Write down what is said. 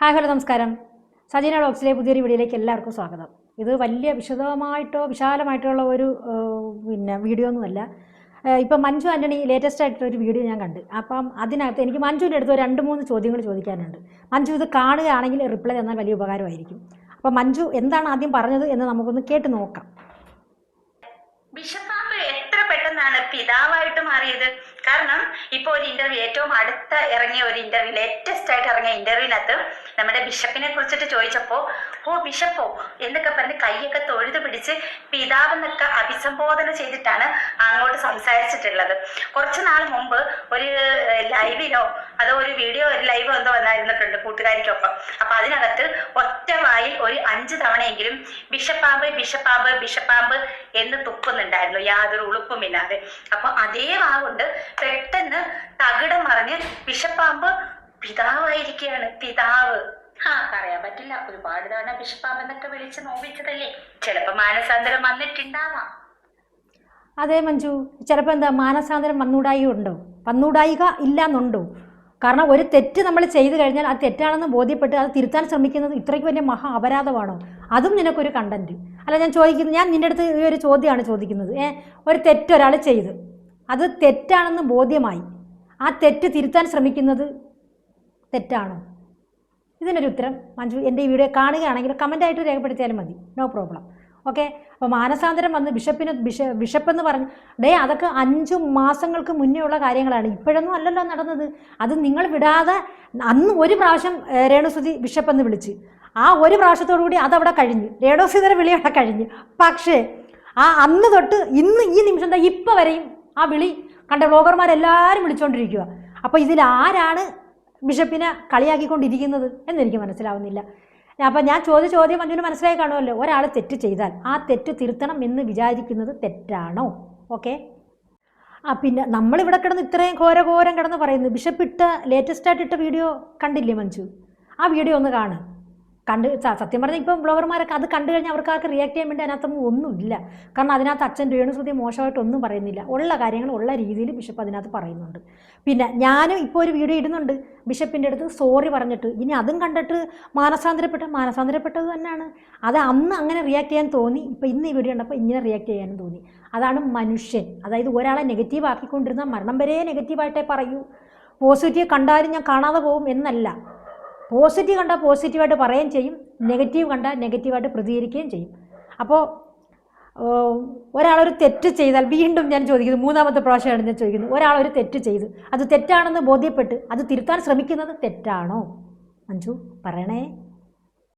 Hi hello നമസ്കാരം. സജീന ഡോക്സിലെ പുതിയൊരു വീഡിയോയിലേക്ക് എല്ലാവർക്കും സ്വാഗതം. ഇത് വലിയ വിശദമായിട്ടോ വിശാലമായിട്ടുള്ള ഒരു പിന്നെ വീഡിയോ ഒന്നുമല്ല. ഇപ്പം മഞ്ജു ആന്റണി ലേറ്റസ്റ്റ് ആയിട്ടുള്ള ഒരു വീഡിയോ ഞാൻ കണ്ട്. അപ്പം അതിനകത്ത് എനിക്ക് മഞ്ജുവിന്റെ അടുത്ത് രണ്ട് മൂന്ന് ചോദ്യങ്ങൾ ചോദിക്കാനുണ്ട്. മഞ്ജു ഇത് കാണുകയാണെങ്കിൽ റിപ്ലൈ തന്നാൽ വലിയ ഉപകാരമായിരിക്കും. അപ്പം മഞ്ജു എന്താണ് ആദ്യം പറഞ്ഞത് എന്ന് നമുക്കൊന്ന് കേട്ട് നോക്കാം. പെട്ടെന്നാണ് പിതാവായിട്ട് മാറിയത്. കാരണം ഇപ്പൊ ഒരു ഇന്റർവ്യൂ ഏറ്റവും അടുത്ത ഇറങ്ങിയ ഒരു ഇന്റർവ്യൂ ലേറ്റസ്റ്റ് ആയിട്ട് ഇറങ്ങിയ ഇന്റർവ്യൂവിനകത്ത് നമ്മുടെ ബിഷപ്പിനെ കുറിച്ചിട്ട് ചോദിച്ചപ്പോ ഓ ബിഷപ്പോ എന്നൊക്കെ പറഞ്ഞ് കൈയൊക്കെ തൊഴുത് പിടിച്ച് പിതാവെന്നൊക്കെ അഭിസംബോധന ചെയ്തിട്ടാണ് അങ്ങോട്ട് സംസാരിച്ചിട്ടുള്ളത്. കുറച്ചു നാൾ മുമ്പ് ഒരു ലൈവിലോ അതോ ഒരു വീഡിയോ ഒരു ലൈവ് എന്തോ വന്നായിരുന്നിട്ടുണ്ട് കൂട്ടുകാരിക്കൊപ്പം. അപ്പൊ അതിനകത്ത് ഒറ്റ വായിൽ ഒരു അഞ്ച് തവണയെങ്കിലും ബിഷപ്പാമ്പ് ബിഷപ്പാമ്പ് ബിഷപ്പാമ്പ് എന്ന് തുപ്പുന്നുണ്ടായിരുന്നു. യാതൊരു ഉളുപ്പുമില്ലാതെ. അപ്പൊ അതേ വാ കൊണ്ട് പെട്ടെന്ന് തകിടം മറിഞ്ഞ് ബിഷപ്പാമ്പ് പിതാവായിരിക്കുകയാണ് പിതാവ് ആ പറയാൻ പറ്റില്ല. ഒരുപാട് തവണ ബിഷപ്പാമ്പ് എന്നൊക്കെ വിളിച്ച് നോവിച്ചതല്ലേ. ചിലപ്പോ മാനസാന്തരം വന്നിട്ടുണ്ടാവാം. അതെ മഞ്ജു. ചിലപ്പോൾ എന്താ മാനസാന്തരം വന്നൂടായി ഉണ്ടോ? വന്നൂടായിക ഇല്ല എന്നുണ്ടോ കാരണം ഒരു തെറ്റ് നമ്മൾ ചെയ്തു കഴിഞ്ഞാൽ അത് തെറ്റാണെന്ന് ബോധ്യപ്പെട്ട് അത് തിരുത്താൻ ശ്രമിക്കുന്നത് ഇത്രയ്ക്ക് വലിയ മഹാ അപരാധമാണോ? അതും നിനക്കൊരു കണ്ടന്റ് അല്ല ഞാൻ ചോദിക്കുന്നത് ഞാൻ നിന്റെ അടുത്ത് ഈ ഒരു ചോദ്യമാണ് ചോദിക്കുന്നത്. ഏ ഒരു തെറ്റ് ഒരാൾ ചെയ്ത്. അത് തെറ്റാണെന്ന് ബോധ്യമായി. ആ തെറ്റ് തിരുത്താൻ ശ്രമിക്കുന്നത് തെറ്റാണോ? ഇതിനൊരു ഉത്തരം മഞ്ജു എന്റെ ഈ വീഡിയോ കാണുകയാണെങ്കിൽ കമന്റായിട്ട് രേഖപ്പെടുത്തിയാലും മതി. നോ പ്രോബ്ലം ഓക്കെ അപ്പോൾ മാനസാന്തരം വന്ന് ബിഷപ്പിന് ബിഷ ബിഷപ്പെന്ന് പറഞ്ഞു ഡേ അതൊക്കെ അഞ്ചു മാസങ്ങൾക്ക് മുന്നേ ഉള്ള കാര്യങ്ങളാണ്. ഇപ്പോഴൊന്നും അല്ലല്ലോ നടന്നത്. അത് നിങ്ങൾ വിടാതെ അന്ന് ഒരു പ്രാവശ്യം രേണുസുതി ബിഷപ്പെന്ന് വിളിച്ച്. ആ ഒരു പ്രാവശ്യത്തോടു കൂടി അതവിടെ കഴിഞ്ഞു. രേണുസുതിയുടെ വിളി അവിടെ കഴിഞ്ഞു. പക്ഷേ ആ അന്ന് തൊട്ട് ഇന്ന് ഈ നിമിഷം എന്താ ഇപ്പം വരെയും ആ വിളി കണ്ട ബ്ലോഗർമാരെല്ലാവരും വിളിച്ചുകൊണ്ടിരിക്കുക അപ്പോൾ ഇതിൽ ആരാണ് ബിഷപ്പിനെ കളിയാക്കിക്കൊണ്ടിരിക്കുന്നത് എന്നെനിക്ക് മനസ്സിലാവുന്നില്ല. അപ്പം ഞാൻ ചോദിച്ച ചോദ്യം മഞ്ജുവിന് മനസ്സിലായി കാണുമല്ലോ. ഒരാൾ തെറ്റ് ചെയ്താൽ ആ തെറ്റ് തിരുത്തണം എന്ന് വിചാരിക്കുന്നത് തെറ്റാണോ? ഓക്കെ ആ പിന്നെ നമ്മളിവിടെ കിടന്ന് ഇത്രയും ഘോരഘോരം കിടന്ന് പറയുന്നു. ബിഷപ്പ് ഇട്ട ലേറ്റസ്റ്റ് ആയിട്ട് ഇട്ട വീഡിയോ കണ്ടില്ലേ മഞ്ജു? ആ വീഡിയോ ഒന്ന് കാണ്. കണ്ട് സത്യം പറഞ്ഞാൽ ഇപ്പം ബ്ലോഗർമാരൊക്കെ അത് കണ്ടു കഴിഞ്ഞാൽ അവർക്ക് ആർക്ക് റിയാക്ട് ചെയ്യാൻ വേണ്ടി അതിനകത്തൊന്നും ഒന്നുമില്ല. കാരണം അതിനകത്ത് അച്ഛൻ രേണുസുതി മോശമായിട്ട് ഒന്നും പറയുന്നില്ല. ഉള്ള കാര്യങ്ങൾ ഉള്ള രീതിയിൽ ബിഷപ്പ് അതിനകത്ത് പറയുന്നുണ്ട്. പിന്നെ ഞാനും ഇപ്പോൾ ഒരു വീഡിയോ ഇടുന്നുണ്ട്. ബിഷപ്പിന്റെ അടുത്ത് സോറി പറഞ്ഞിട്ട്. ഇനി അതും കണ്ടിട്ട് മാനസാന്തരപ്പെട്ട മാനസാന്തരപ്പെട്ടത് തന്നെയാണ്. അത് അന്ന് അങ്ങനെ റിയാക്ട് ചെയ്യാൻ തോന്നി. ഇപ്പോൾ ഇന്ന് ഈ വീഡിയോ ഉണ്ടപ്പോൾ ഇങ്ങനെ റിയാക്ട് ചെയ്യാനും തോന്നി. അതാണ് മനുഷ്യൻ. അതായത് ഒരാളെ നെഗറ്റീവ് ആക്കിക്കൊണ്ടിരുന്ന മരണം വരെ നെഗറ്റീവായിട്ടേ പറയൂ. പോസിറ്റീവ് കണ്ടാലും ഞാൻ കാണാതെ പോകും എന്നല്ല. പോസിറ്റീവ് കണ്ടാൽ പോസിറ്റീവായിട്ട് പറയുകയും ചെയ്യും നെഗറ്റീവ് കണ്ടാൽ നെഗറ്റീവായിട്ട് പ്രതികരിക്കുകയും ചെയ്യും. അപ്പോൾ ഒരാളൊരു തെറ്റ് ചെയ്താൽ വീണ്ടും ഞാൻ ചോദിക്കുന്നു മൂന്നാമത്തെ പ്രാവശ്യമാണ് ഞാൻ ചോദിക്കുന്നത് ഒരാളൊരു തെറ്റ് ചെയ്ത് അത് തെറ്റാണെന്ന് ബോധ്യപ്പെട്ട് അത് തിരുത്താൻ ശ്രമിക്കുന്നത് തെറ്റാണോ? മഞ്ജു പറയണേ.